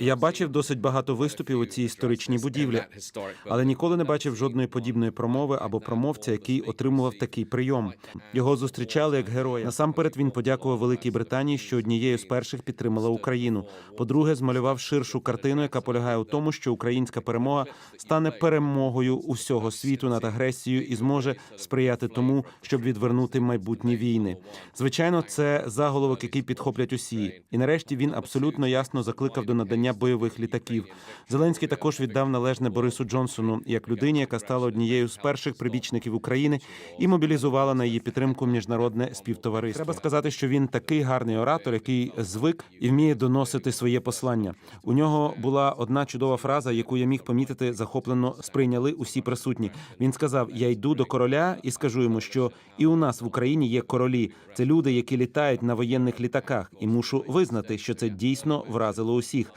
Я бачив досить багато виступів у цій історичній будівлі, але ніколи не бачив жодної подібної промови або промовця, який отримував такий прийом. Його зустрічали як героя. Насамперед він подякував Великій Британії, що однією з перших підтримала Україну. По-друге, змалював ширшу картину, яка полягає у тому, що українська перемога стане перемогою усього світу над агресією і зможе сприяти тому, щоб відвернути майбутні війни. Звичайно, це заголовок, який підхоплять усі. І нарешті він абсолютно ясно закликав до надання бойових літаків. Зеленський також віддав належне Борису Джонсону як людині, яка стала однією з перших прибічників України і мобілізувала на її підтримку міжнародне співтовариство. Треба сказати, що він такий гарний оратор, який звик і вміє доносити своє послання. У нього була одна чудова фраза, яку я міг помітити, захоплено сприйняли усі присутні. Він сказав: Я йду до короля і скажу йому, що і у нас в Україні є королі. Це люди, які літають на воєнних літаках, і мушу визнати, що це дійсно вразило усіх.